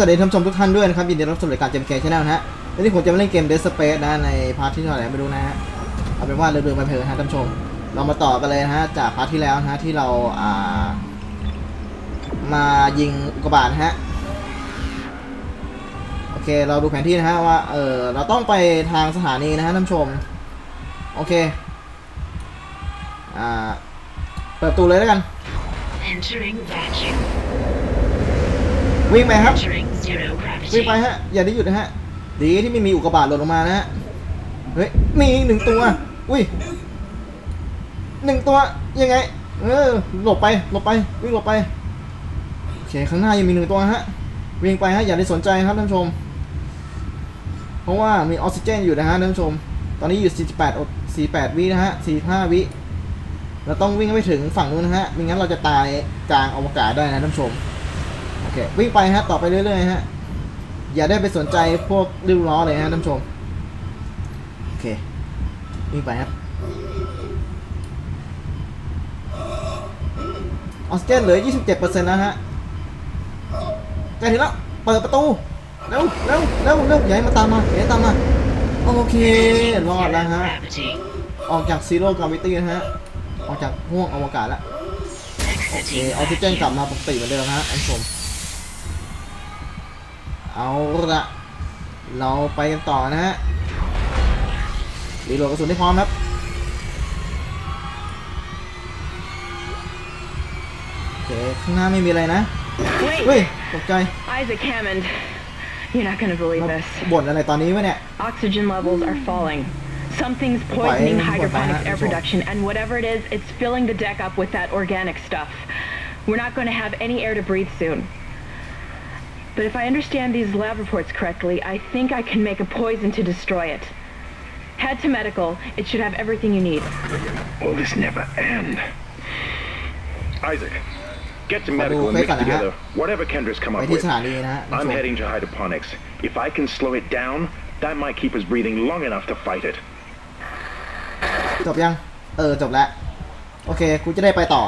สวัสดีท่านผู้ชมทุกท่านด้วยนะครับยินดีรับสู่รายการเจมเกมชาแนลนะฮะวันนี้ผมจะมาเล่นเกม Dead Space นะในพาร์ทที่เท่าไหร่ไม่รู้นะฮะเอาเป็นว่าเรื่องๆไปเพลินนะฮะท่านผู้ชม เรามาต่อกันเลยนะฮะจากพาร์ทที่แล้วนะฮะที่เราอ่ามายิงอุกกาบาตฮะโอเคเราดูแผนที่นะฮะว่าเออเราต้องไปทางสถานีนะฮะท่านผู้ชมโอเคอ่าเปิดประตูเลยแล้วกัน Entering vacuum. วิ่งไปครับ Entering zero วิ่ง gravity. ไปฮะ อย่าได้หยุดนะฮะ ดีที่ไม่มีอุกกาบาตหล่นลงมานะฮะ เฮ้ย มีอีกหนึ่งตัว อุ้ยหนึ่งตัว ยังไง เออ หลบไป หลบไป วิ่งหลบไปโอเคข้างหน้ายังมีหนึ่งตัวฮะ วิ่งไปฮะ อย่าได้สนใจครับท่านผู้ชม เพราะว่ามีออกซิเจนอยู่นะฮะท่านผู้ชม ตอนนี้อยู่ 48อด48 วินะฮะ 45 วิเราต้องวิ่งให้ไปถึงฝั่งนู้นนะฮะไม่งั้นเราจะตายกลางอวกาศได้นะท่านผู้ชมโอเควิ่งไปฮะต่อไปเรื่อยๆฮะอย่าได้ไปสนใจพวกริ้วล้อเลยฮะท่านผู้ชมโอเควิ่งไปครับออกซิเจนเหลือ 27%นะฮะใกล้ถึงแล้ว เปิดประตู เร็วเร็วเร็วเร็วอย่าให้มาตามมาอย่าให้ตามมา โอเค รอดแล้วฮะ ออกจากซีโร่กราวิตี้นะฮะ ออกจากห้วงอวกาศแล้ว โอเค ออกซิเจนกลับมาปกติเหมือนเดิมฮะท่านผู้ชม เอาละเราไปกันต่อนะฮะรีโหลดกระสุนให้พร้อมครับโอเคข้างหน้าไม่มีอะไรนะ เฮ้ย Wait, ตกใจ Isaac Hammond. You're not gonna believe มา this. บ่นอะไรตอนนี้วะเนี่ย Oxygen levels are falling. Something's Why? poisoning Why? hydroponics Why? air production, and whatever it is, it's filling the deck up with that organic stuff. We're not going to have any air to breathe soon. But if I understand these lab reports correctly, I think I can make a poison to destroy it. Head to medical. It should have everything you need. Will this never end? Isaac, get to What medical do and we mix take on that? together whatever Kendra's come ไป up ที่ with. สถานีนะฮะท่าน I'm ผู้ชม heading to hydroponics. If I can slow it down, that might keep us breathing long enough to fight it. จบยัง เออ จบแล้ว โอเค กูจะได้ไปต่อ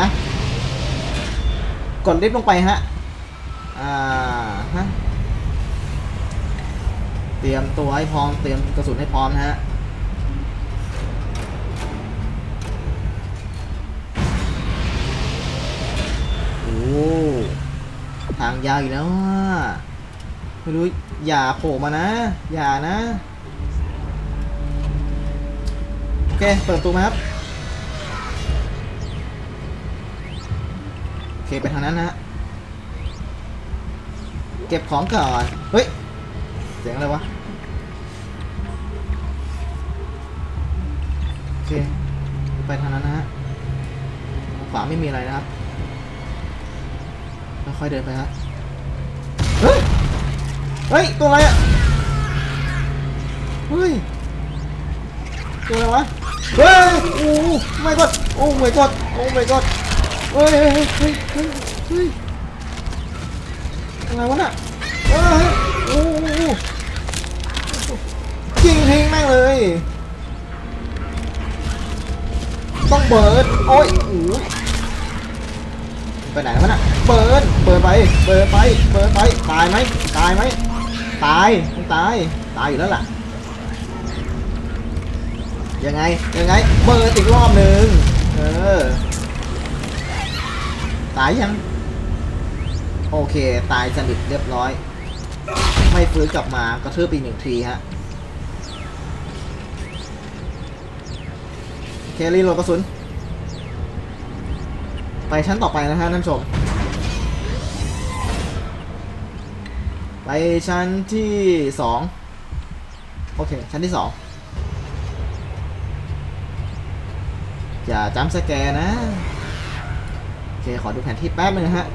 นะ กดลิฟต์ลงไปฮะ อ่าฮะเตรียมตัวให้พร้อม เตรียมกระสุนให้พร้อมนะฮะโอ้ทางยาวอีกแล้วอะไม่รู้ อย่าโผล่มานะ อย่านะ โอเค เปิดประตูมาครับ โอเค ไปทางนั้นนะฮะ เก็บของก่อน เฮ้ย เสียงอะไรวะ โอเค ไปทางนั้นนะฮะ ขวาไม่มีอะไรนะครับค่อยเดินไปฮะ เฮ้ย เฮ้ย ตัวอะไรอะ เฮ้ย ตัวอะไรวะ เฮ้ย โอ้ไม่กดโอ้ไม่กดโอ้ไม่กดเฮ้ย เฮ้ย เฮ้ย เฮ้ย อะไรวะน่ะเฮ้ยโอ้ยิงทิ้งแม่งเลย ต้องเบิร์ดโอ้ยโอ้ไปไหนวะน่ะเบิร์ดเบิร์ดไป เบิร์ดไป เบิร์ดไป ตายไหมตายไหมตายต้องตาย ตายอยู่แล้วล่ะ ยังไง ยังไงเปิร์ดอีกรอบหนึ่งเออ ตายยัง โอเค ตายสนิทเรียบร้อย ไม่ฟื้นกลับมากระทืบอีกหนึ่งทีฮะเคลีโลกระสุน ไปชั้นต่อไปนะฮะท่านผู้ชม ไปชั้นที่สองโอเค ชั้นที่สองอย่าจำสแกนนะ โอเค ขอดูแผนที่แป๊บนึงนะฮะ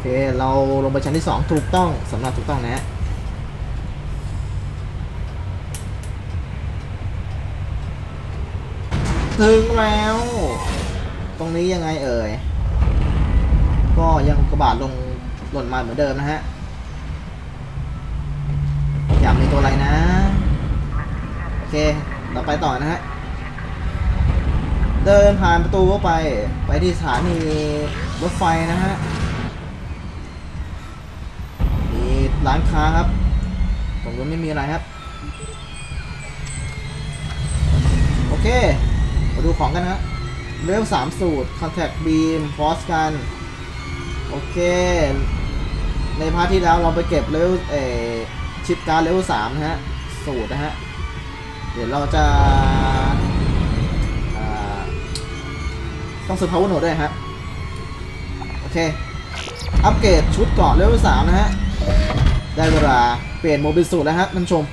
เค เราลงไปชั้นที่สองถูกต้องสำหรับถูกต้องนะฮะถึงแล้ว ตรงนี้ยังไงเอ่ย ก็ยังกระบาดลงหล่นมาเหมือนเดิมนะฮะ อยากมีตัวอะไรนะ โอเค เราไปต่อนะฮะ เดินผ่านประตูเข้าไป ไปที่สถานีรถไฟนะฮะ ร้านค้าครับตรงนู้นไม่มีอะไรครับ โอเค มาดูของกันนะเลเวลสามสูตร Contact Beam Force Gun โอเค ในพาร์ทที่แล้วเราไปเก็บเลเวลเอชิปการเลเวลสามนะฮะ สูตรนะฮะ เดี๋ยวเราจะาต้องซื้อ power node ด้วยฮะ โอเค อัปเกรดชุดเกาะเลเวลสามนะฮะ ได้เวลาเปลี่ยนโมบิลสูตรแล้วฮะท่านชม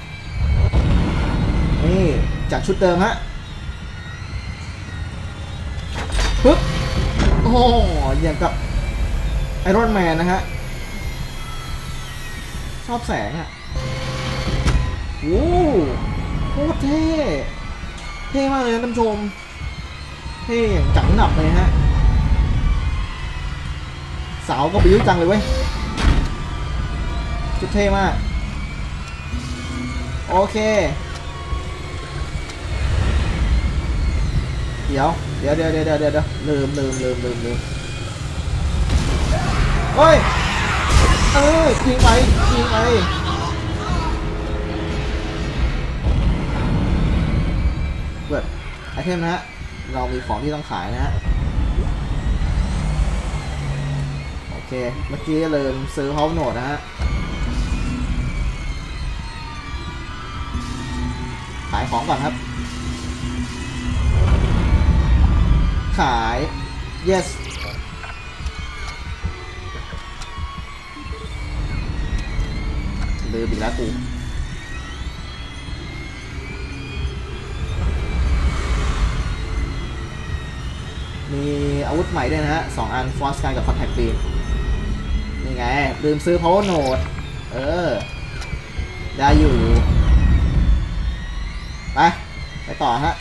นี่จากชุดเดิมฮะปึ๊บ โอ้อย่างกับไอรอนแมนนะฮะ ชอบแสงอะโอ้โคตรเท่ เท่มากเลยนะท่านชม เท่อย่างจังหนับเลยฮะ สาวก็บิ้วจังเลยเว้ย ชุดเท่มาก โอเคเดี๋ยวเดี๋ยว เดี๋ยวเดี๋ยวเดี๋ยวเดี๋ยวลืมลืมลืมลืมลืมเฮ้ย เออยิงไปยิงไปเปิดไอเทมนะฮะ เรามีของที่ต้องขายนะฮะ โอเค เมื่อกี้ลืมซื้อ House Note นะฮะ ของก่อนครับ ขาย yes ลืมอีกแล้วกูมีอาวุธใหม่ด้วยนะฮะสองอันฟอสการกับ Contact Beam นี่ไง ลืมซื้อ Power Node เออ ได้อยู่ ต่อฮะ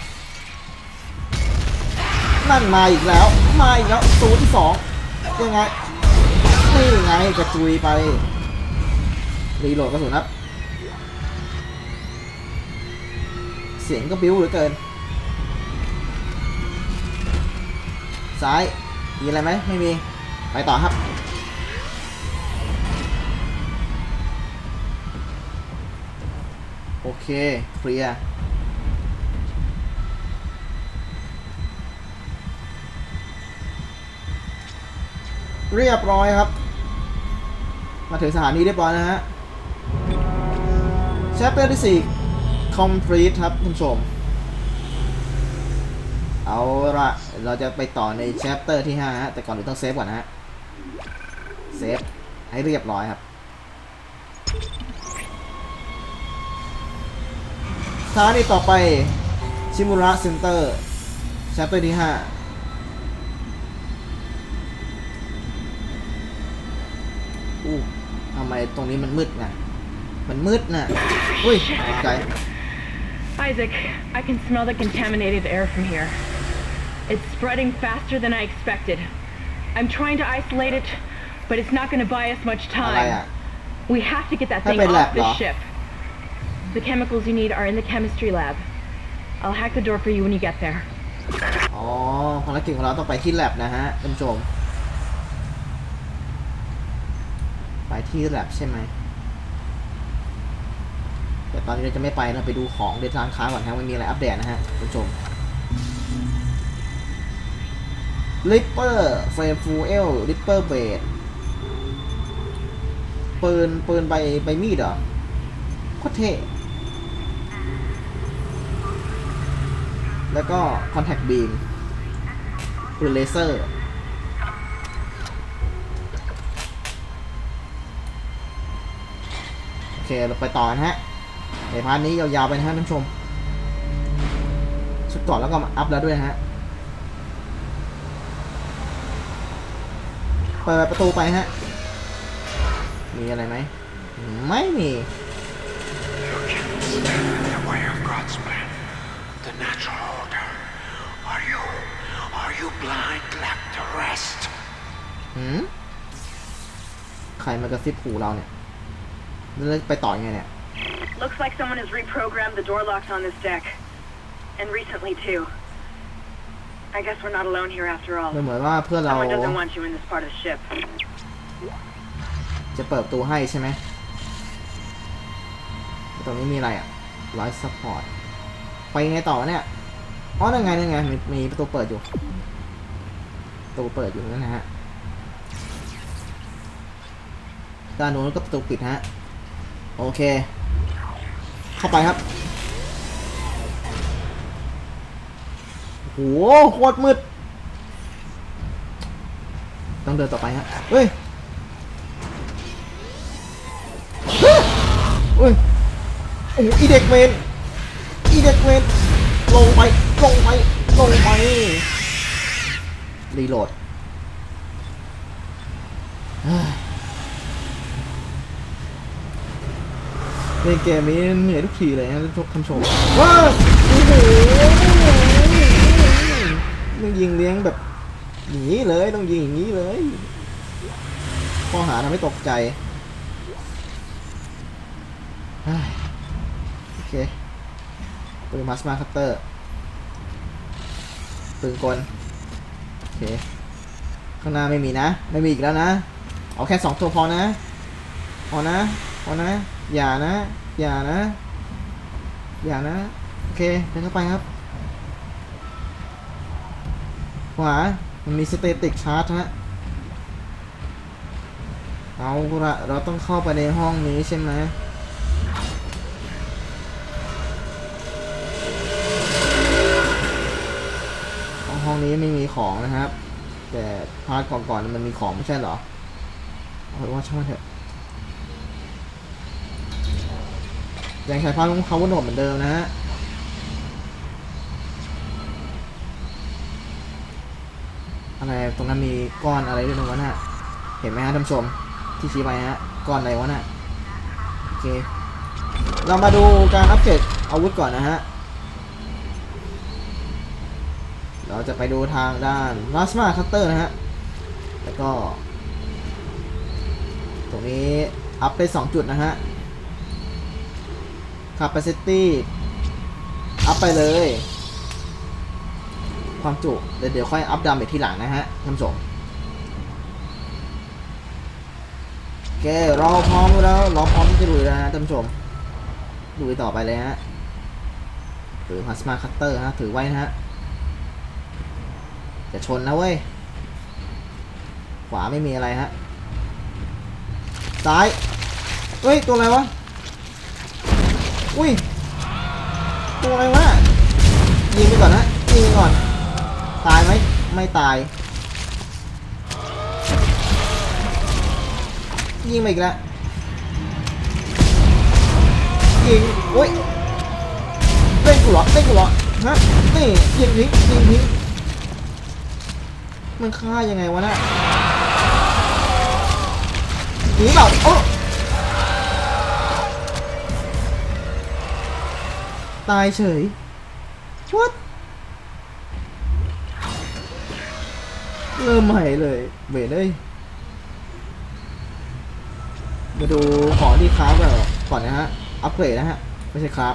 นั่นมาอีกแล้ว มาอีกแล้วตัวที่สองยังไง นี่ไงกระจุยไป รีโหลดกระสุนครับ เสียงก็บิ้วเหลือเกิน ซ้าย มีอะไรไหม ไม่มี ไปต่อครับโอเคเคลียร์ เรียบร้อยครับ มาถึงสถานีเรียบร้อยนะฮะ chapter ที่ 4 complete ครับคุณผู้ชม เอาละเราจะไปต่อใน chapter ที่ 5 ฮะ แต่ก่อนอื่นต้องเซฟก่อนนะฮะ เซฟ ให้เรียบร้อยครับสถานีต่อไปชิมุระเซ็นเตอร์ chapter ที่ 5 อู้ทำไมตรงนี้มันมืดนะมันมืดนะอุ้ยตกใจ Isaac, I can smell the contaminated air from here. It's spreading faster than I expected. I'm trying to isolate it, but it's not going to buy us much อะไร time. อ่ะ We have to get that Hey, thing may lab off this law. ship. The chemicals you need are in the chemistry lab. I'll hack the door for you when you get there. อ๋อภารกิจของเราต้องไปที่แลบนะฮะท่านผู้ชม ที่แลบใช่ไหมแต่ตอนนี้เราจะไม่ไปนะไปดูของเดทร้านค้าก่อนฮะมันมีอะไรอัปเดตนะฮะท่านผู้ชมลิปเปอร์เฟรมฟูเอลลิปเปอร์เบดปืนปืนใบใบมีดเหรอโคตรเท่แล้วก็ Contact Beam ปืนเลเซอร์ โอ เคเราไปต่อนะฮะในพาร์ทนี้ยาวๆไปนะฮะท่านผู้ชมชุดก่อนแล้วก็มาอัพแล้วด้วยนะฮะ เปิดประตูไปฮะ มีอะไรไหม ไม่มี ใครมากระซิบหูเราเนี่ย แล้วไปต่อยังไงเนี่ย Looks like someone has reprogrammed the door locks on this deck. And recently, too. I guess we're not alone here after all. มันเหมือนว่าเพื่อนเรา Someone doesn't want you in this part of the ship. จะเปิดประตูให้ใช่ไหมตรงนี้มีอะไรอะร้อยซัพพอร์ต ไปยังไงต่อวะเนี่ย อ๋อนั่นไงนั่นไงมีมีประตูเปิดอยู่ ประตูเปิดอยู่นั่นนะฮะ ด้านโน้นก็ประตูปิดฮะ โอเค เข้าไปครับโหโคตรมืด ต้องเดินต่อไปฮะเฮ้ยเฮ้ยเฮ้ยโอ้โหอีเด็กเมนอีเด็กเมนลงไป ลงไป ลงไป รีโหลด เฮ้ยเล่นเกมนี้เหนื่อยทุกทีเลยนะทุกคำชมว้าวโอ้โหต้องยิงเลี้ยงแบบอย่างนี้เลยต้องยิงอย่างนี้เลยข้อหาทำให้ตกใจเฮ้ยโอเคปืนมาสมาคัตเตอร์ปืนกลโอเคข้างหน้าไม่มีนะ ไม่มีอีกแล้วนะ เอาแค่สองตัวพอนะ พอนะ พอนะ อย่านะ อย่านะ อย่านะ โอเคเดินเข้าไปครับขวามันมีสเตติกชาร์จฮะ เอาละเราต้องเข้าไปในห้องนี้ใช่ไหมห้องห้องนี้ไม่มีของนะครับ แต่พาร์ทก่อนๆมันมีของไม่ใช่เหรอเอาว่าช่างมันเถอะ ยังใช้พาร์ทของเขาวนโหนดเหมือนเดิมนะฮะอะไรตรงนั้นมีก้อนอะไรด้วยตรงนั้นฮะเห็นไหมฮะท่านผู้ชมที่ชี้ไปฮะก้อนอะไรวะน่ะโอเค เรามาดูการอัปเกรดอาวุธก่อนนะฮะเราจะไปดูทางด้าน Plasma Cutter นะฮะ แล้วก็ ตรงนี้อัพไป 2 จุดนะฮะ Capacity อัพไปเลย ความจุ เดี๋ยวเดี๋ยวค่อยอัพดาเมจทีหลังนะฮะท่านผู้ชมโอเคเราพร้อมแล้วเราพร้อมที่จะลุยแล้วนะท่านผู้ชมลุยต่อไปเลยฮะถือ Plasma Cutter ฮะถือไว้นะฮะจะชนนะเว้ย ขวาไม่มีอะไรฮะ ซ้าย เฮ้ย ตัวอะไรวะ อุ้ยตัวอะไรวะยิงไปก่อนนะยิงไปก่อน ตายไหมไม่ตาย ยิงมาอีกแล้วยิงอุ้ยเล่นกูเหรอเล่นกูเหรอฮะนี่ยิงทิ้งยิงทิ้งมันฆ่ายังไงวะน่ะหนีเปล่าโอ้ ตายเฉย what เริ่มใหม่เลยเวทเลย มาดูของที่คราฟแบบก่อนนะฮะ อัปเกรดนะฮะ ไม่ใช่คราฟ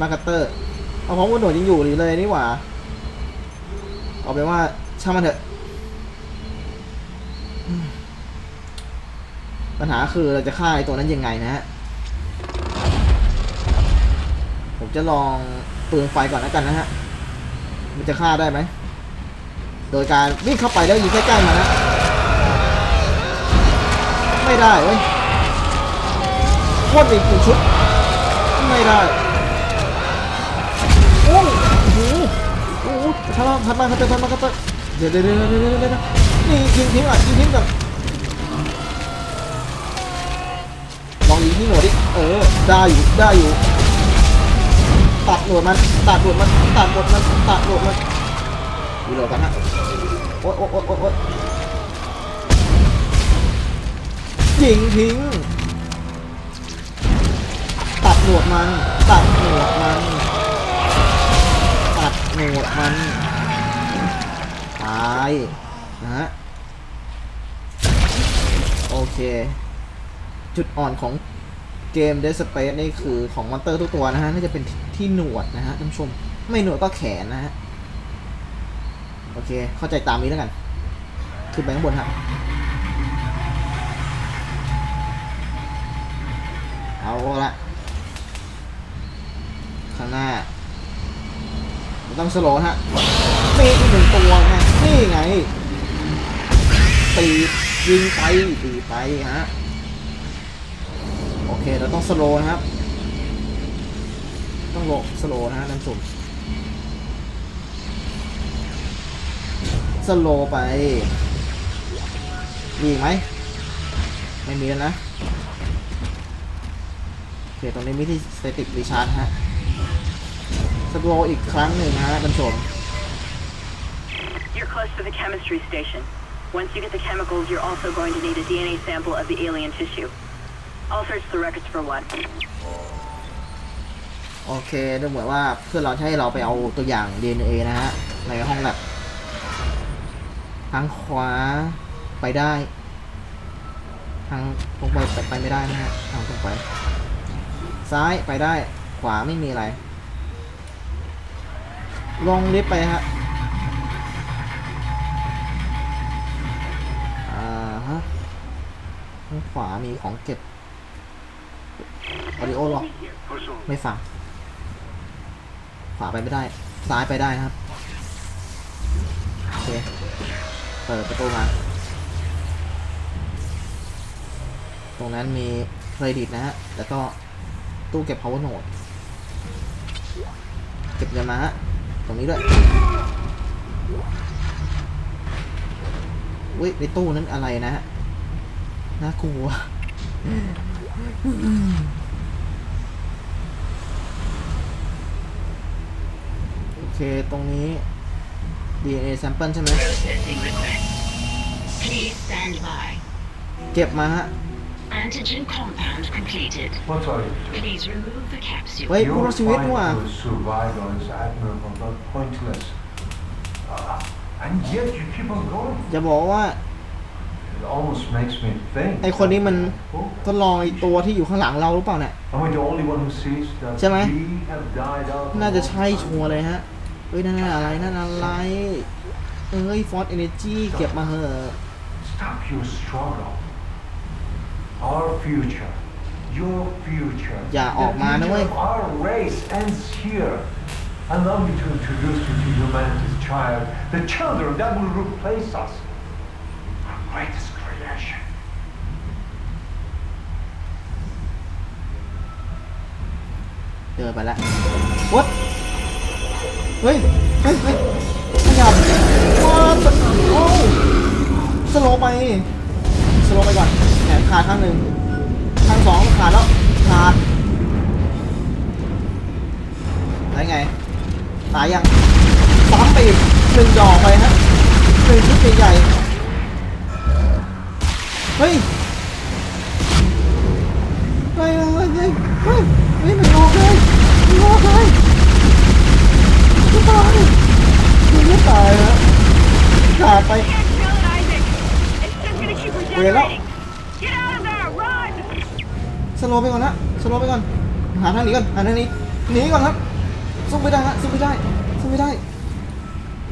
มาร์คัตเตอร์ เอาของวนโดดยังอยู่หรือเลยนี่หว่า เอาเป็นว่าช่างมันเถอะ ปัญหาคือเราจะฆ่าไอ้ตัวนั้นยังไงนะฮะ จะลองเปืนไฟก่อนแล้วกันนะฮะ มันจะฆ่าได้ไหม โดยการวิ่งเข้าไปแล้วยิงใกล้ๆมันะ ไม่ได้เว้ยพ่นอีกหนึ่งชุด ไม่ได้ โอ้โหโอ้โหทำมาทำมาทำมาทำมาทำมาเดี๋ยวเดี๋ยวเดี๋ยวเดี๋ยวเดี๋ยวนี่ยิงทิ้งอะยิงทิ้งกับลองยิงทิ้งหน่อยดิ เออ ได้อยู่ ได้อยู่ ตัดหนวดมันตัดหนวดมันตัดหนวดมันตัดหนวดมันดูโหลดกันฮะโอ๊ยโอ๊ยโอ๊ยโอ๊ยโอ๊ยยิงทิ้งตัดหนวดมัน ตัดหนวดมัน ตัดหนวดมันตายนะฮะโอเค จุดอ่อนของ เกม Dead Space นี่คือของมอนเตอร์ทุกตัวนะฮะน่าจะเป็นที่หนวดนะฮะท่านผู้ชม ไม่หนวดก็แขนนะฮะ โอเค เข้าใจตามนี้แล้วกัน ขึ้นไปข้างบนฮะเอาละข้างหน้าต้องสโลว์ฮะมีอีกหนึ่งตัวไงนี่ไงตียิงไปตีไปฮะ เค เราต้องสโลนะครับ ต้องโลสโลนะฮะท่านผู้ชมสโลไปมีอีกไหม ไม่มีแล้วนะโอเคตรงนี้มีที่สเตติกรีชาร์จฮะสโลอีกครั้งหนึ่งนะฮะท่านผู้ชม You're close to the chemistry station. Once you get the chemicals, you're also going to need a DNA sample of the alien tissue. I'll search the records for one. โอเคดูเหมือนว่าเพื่อนเราจะให้เราไปเอาตัวอย่าง DNA นะฮะ ในห้องแลบทางขวาไปได้ ทางตรงไปไปไปไม่ได้นะฮะทางตรงไป ซ้ายไปได้ ขวาไม่มีอะไร ลงลิฟต์ไปฮะอ่าฮะทางขวามีของเก็บ ออดิโอหรอไม่ฟังขวาไปไม่ได้ ซ้ายไปได้นะครับ โอเค เปิดประตูมา ตรงนั้นมีเครดิตนะฮะ แล้วก็ตู้เก็บ power node เก็บเงินมาฮะ ตรงนี้ด้วยอุ้ยในตู้นั้นอะไรนะฮะ น่ากลัว โอ เค ตรงนี้ DNA sample ใช่ไหม Processing request. Please stand by. เก็บมาฮะ Antigen compound completed. What are you doing? Please remove the capsule. เฮ้ย ผู้ You're รอดชีวิต trying นี่หว่า to survive on this admirable but pointless. Uh, and yet you keep on going. จะบอกว่า It almost makes me think. ไอคนนี้มัน Oh, ทดลองไอตัวที่อยู่ข้างหลังเราหรือเปล่าเนี่ย Am I the only one who sees that ใช่ไหม we have died out? น่าจะใช่ชัวร์เลยฮะ เฮ้ย นั่นอะไร นั่นอะไร เอ้ย ฟอสเอเนจีเก็บมาเหอะ Stop your struggle. Our future, your future, อย่าออกมานะเว้ย the future of our race ends here. Allow me to introduce you to humanity's child, the children that will replace us. Our greatest creation. เดินไปแล้ววัด เฮ้ย เฮ้ย เฮ้ยขยับว้าวโอ้สโลไป สโลไปก่อนแขนขาดข้างหนึ่งข้างสองขาดแล้ว ขาดแล้วไง ตายยังซ้ำไปอีกหนึ่งดอกไปฮะหนึ่งชุดใหญ่เฮ้ยเฮ้ยเฮ้ยเฮ้ยเฮ้ยมันงอกเลยมันงอกเลยไม่ ตายมันไม่ตายฮะขาดไป Can't kill it, Isaac! It's just gonna keep Wait up. regenerating! Get out of there! Run! สโลว์ไปก่อนนะสโลว์ไปก่อน หาทางหนีก่อน หาทางหนี้หนีก่อนครับสู้ไม่ได้ฮะสู้ไม่ได้สู้ไม่ได้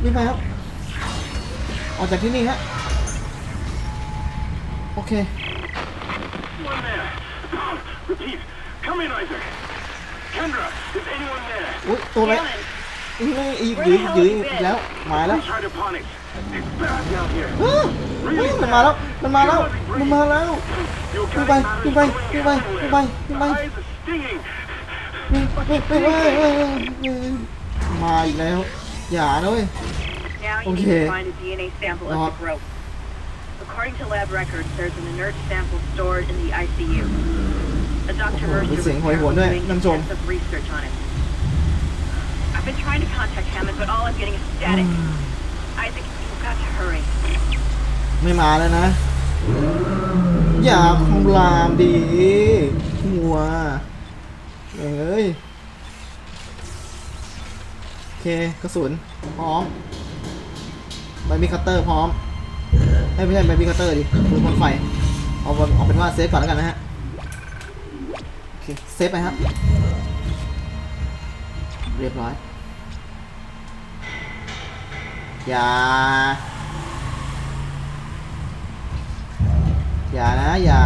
รีบไปครับ ออกจากที่นี่ฮะ โอเค One there. Repeat. Come in, Isaac. Kendra, is anyone there? อุ้ยตัวอะไร Galen, นี่อีกยืนยืนอีกแล้วมาแล้ว Who's hydroponics? It's bad down here. เฮ้ยเฮ้ยมันมาแล้ว มันมาแล้ว มันมาแล้ว You Đi guys bay, are đi bay, going đi bay, everywhere. đi bay, đi bay. My eyes are stinging. เฮ้ยเฮ้ยเฮ้ยเฮ้ยเฮ้ยเฮ้ยมาอีกแล้ว อย่านะเว้ย now you need Okay. to find a DNA sample Uh, of the growth. According to lab records, there's an inert sample stored in the ICU. A Dr. Oh, Mercer this was thing, hold on, currently hold on, doing Nam Chom. extensive research on it. I've been trying to contact Hammond, but all I'm getting is static. Isaac, you've got to hurry. ไม่มาแล้วนะ อย่าคำรามดีหัวเอ้ย โอเคกระสุนพร้อมใบมีคัตเตอร์พร้อมเอ้ยไม่ใช่ใบมีคัตเตอร์ดิปืนบนไฟเอาบนเอาเป็นว่าเซฟก่อนแล้วกันนะฮะ โอเค เซฟไปครับ เรียบร้อย อย่า อย่านะ อย่า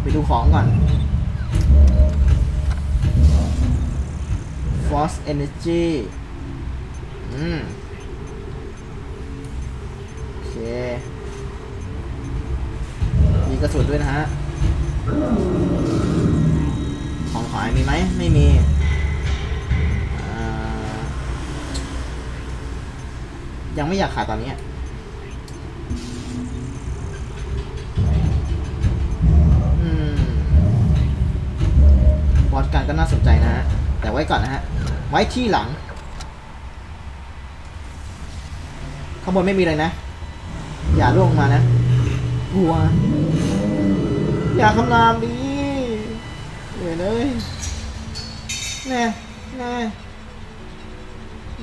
ไปดูของก่อนฟอ force energy อืม โอเค มีกระสุนด้วยนะฮะ ของขายมีไหม ไม่มี ยังไม่อยากขายตอนนี้อืมบอสกันก็น่าสนใจนะฮะ แต่ไว้ก่อนนะฮะ ไว้ที่หลัง ข้างบนไม่มีเลยนะ อย่าล่วงลงมานะกลัว อย่าคำรามดิเห็นเลยแน่แน่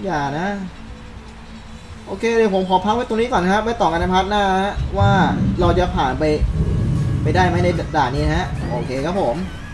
อย่านะ โอเคเดี๋ยวผมขอพักไว้ตรงนี้ก่อนนะครับไว้ต่อกันในพาร์ทหน้าฮะว่าเราจะผ่านไปไปได้ไหมในด่านนี้นะฮะโอเคครับผม「